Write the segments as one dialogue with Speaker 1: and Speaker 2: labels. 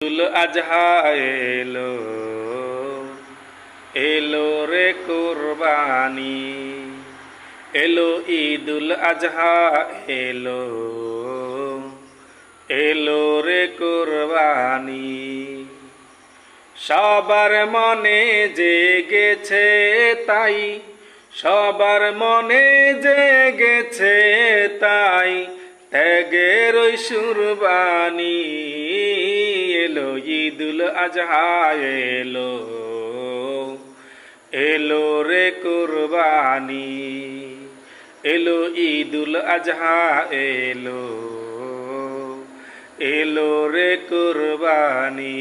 Speaker 1: ঈদুল আজহা এলো এলো রে কোরবানি। এলো ঈদুল আজহা এলো এলো রে কোরবানি। সবার মনে জেগেছে তাই, সবার মনে জেগেছে তাই ত্যাগের ওই সুরবানি এলো, ঈদুল আজহা এলো। এলো রে কোরবানি, এলো ঈদুল আজহা এলো। এলো রে কুরবানি,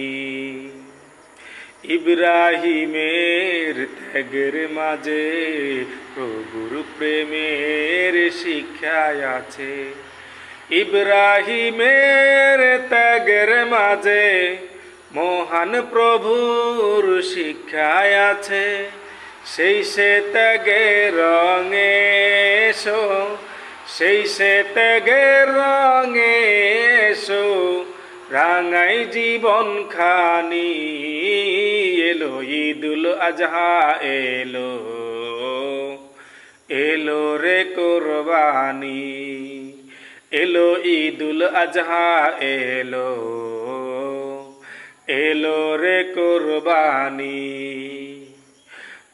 Speaker 1: ইব্রাহিমের ত্যাগের মাঝে প্রভুর প্রেমের শিক্ষায় আছে। ইব্রাহিমের ত্যাগের মাঝে মহান প্রভুর শিক্ষায় আছে। সেই সে ত্যাগের রঙে সেই সে ত্যাগের রঙে এসো, রাঙাই জীবন খানি এলো, ঈদুল আজহা এলো এলো রে কোরবানি। এলো ঈদুল আজহা, এলো এলো রে কোরবানি।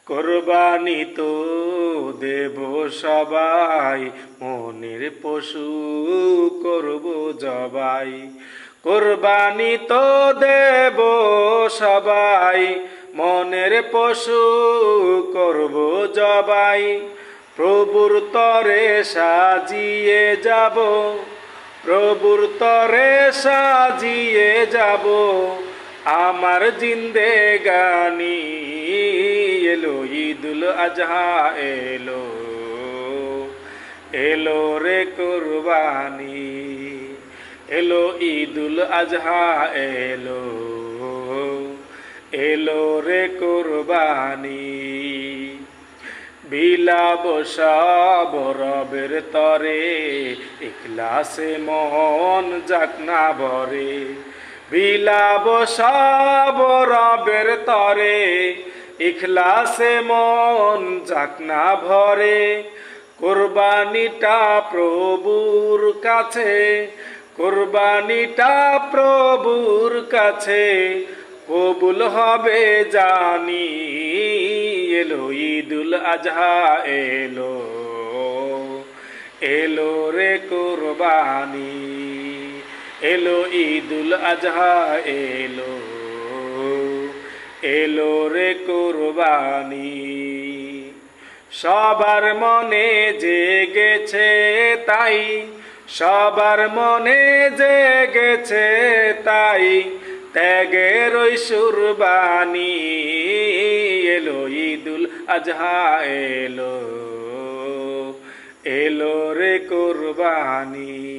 Speaker 1: কোরবানি তো দেব সবাই, মনের পশু করব জবাই। কোরবানি তো দেব সবাই, মনের পশু করব জবাই। প্রভুর তরে সাজিয়ে যাব, প্রভুর তরে সাজিয়ে যাব, আমার জিন্দে গানি এলো, ঈদুল আজহা এলো এলো রে কোরবানি, এলো ঈদুল আজহা এলো এলো রে কোরবানি। বিলাব সব রবের তরে, ইখলাসে মন যাক না ভরে। বিলাব সব তরে, ইখলাসে মন যাক না ভরে। কোরবানিটা প্রভুর কাছে, কোরবানিটা প্রভুর কাছে। কবুল হবে জানি এলো ঈদুল আজহা, এলো এলো রে কোরবানি, এলো ঈদুল আজহা, এলো এলো রে কোরবানি। সবার মনে জেগেছে তাই, সবার মনে জেগেছে তাই ত্যাগের ওই সুরবানি এলো ঈদুল আজহা এলো এলো রে কোরবানি।